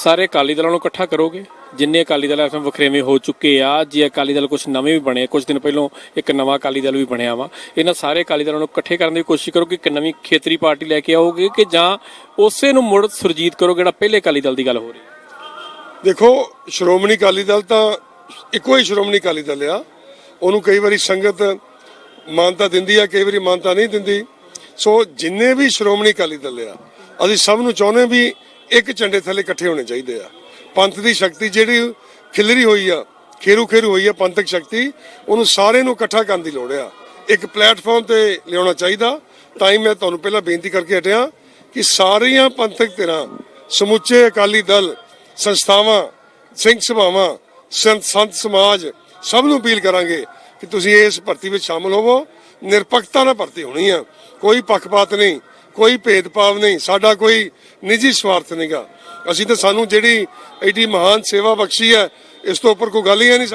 ਸਾਰੇ ਅਕਾਲੀ ਦਲਾਂ ਨੂੰ ਇਕੱਠਾ ਕਰੋਗੇ? ਜਿੰਨੇ ਅਕਾਲੀ ਦਲ ਇਸ ਵਖਰੇਵੇਂ ਹੋ ਚੁੱਕੇ ਆ, ਜੇ ਅਕਾਲੀ ਦਲ ਕੁਝ ਨਵੇਂ ਵੀ ਬਣੇ ਕੁਝ ਦਿਨ ਪਹਿਲਾਂ ਇੱਕ ਨਵਾਂ ਅਕਾਲੀ ਦਲ ਵੀ ਬਣਿਆ ਵਾ, ਇਹਨਾਂ ਸਾਰੇ ਅਕਾਲੀ ਦਲਾਂ ਨੂੰ ਇਕੱਠੇ ਕਰਨ ਦੀ ਕੋਸ਼ਿਸ਼ ਕਰੋਗੇ ਇੱਕ ਨਵੀਂ ਖੇਤਰੀ ਪਾਰਟੀ ਲੈ ਕੇ ਆਓਗੇ ਕਿ ਜਾਂ ਉਸੇ ਨੂੰ ਮੁੜ ਸੁਰਜੀਤ ਕਰੋਗੇ ਜਿਹੜਾ ਪਹਿਲੇ ਅਕਾਲੀ ਦਲ ਦੀ ਗੱਲ ਹੋ ਰਹੀ? ਦੇਖੋ, ਸ਼੍ਰੋਮਣੀ ਅਕਾਲੀ ਦਲ ਤਾਂ ਇੱਕੋ ਹੀ ਸ਼੍ਰੋਮਣੀ ਅਕਾਲੀ ਦਲ ਆ। ਉਹਨੂੰ ਕਈ ਵਾਰੀ ਸੰਗਤ ਮਾਨਤਾ ਦਿੰਦੀ ਆ, ਕਈ ਵਾਰੀ ਮਾਨਤਾ ਨਹੀਂ ਦਿੰਦੀ। ਸੋ ਜਿੰਨੇ ਵੀ ਸ਼੍ਰੋਮਣੀ ਅਕਾਲੀ ਦਲ ਆ, ਅਸੀਂ ਸਭ ਨੂੰ ਚਾਹੁੰਦੇ ਵੀ ਇੱਕ ਝੰਡੇ ਥੱਲੇ ਇਕੱਠੇ ਹੋਣੇ ਚਾਹੀਦੇ ਆ। ਪੰਥ ਦੀ ਸ਼ਕਤੀ ਜਿਹੜੀ ਖਿਲਰੀ ਹੋਈ ਆ ਖੇਰੂ ਖੇਰੂ ਹੋਈ ਆ, ਪੰਥਕ ਸ਼ਕਤੀ, ਉਹਨੂੰ ਸਾਰੇ ਨੂੰ ਇਕੱਠਾ ਕਰਨ ਦੀ ਲੋੜ ਆ। ਇੱਕ ਪਲੇਟਫਾਰਮ ਤੇ ਲਿਆਉਣਾ ਚਾਹੀਦਾ। ਤਾਂ ਹੀ ਮੈਂ ਤੁਹਾਨੂੰ ਪਹਿਲਾਂ ਬੇਨਤੀ ਕਰਕੇ ਹਟਿਆ ਕਿ ਸਾਰੀਆਂ ਪੰਥਕ ਧਿਰਾਂ, ਸਮੁੱਚੇ ਅਕਾਲੀ ਦਲ, ਸੰਸਥਾਵਾਂ, ਸਿੰਘ ਸਭਾਵਾਂ ਸੰਤ ਸੰਤ ਸਮਾਜ, ਸਭ ਨੂੰ ਅਪੀਲ ਕਰਾਂਗੇ ਕਿ ਤੁਸੀਂ ਇਸ ਭਰਤੀ ਵਿੱਚ ਸ਼ਾਮਲ ਹੋਵੋ। ਨਿਰਪੱਖਤਾ ਨਾਲ ਭਰਤੀ ਹੋਣੀ ਆ। ਕੋਈ ਪੱਖਪਾਤ ਨਹੀਂ। ਕੋਈ ਭੇਦਭਾਵ ਨਹੀਂ, ਸਾਡਾ ਕੋਈ ਨਿੱਜੀ ਸਵਾਰਥ ਨਹੀਂਗਾ ਅਸੀਂ ਤਾਂ ਸਾਨੂੰ ਜਿਹੜੀ ਐਡੀ ਮਹਾਨ ਸੇਵਾ ਬਖਸ਼ੀ ਹੈ, ਇਸ ਤੋਂ ਉੱਪਰ ਕੋਈ ਗੱਲ ਹੀ ਹੈ ਨਹੀਂ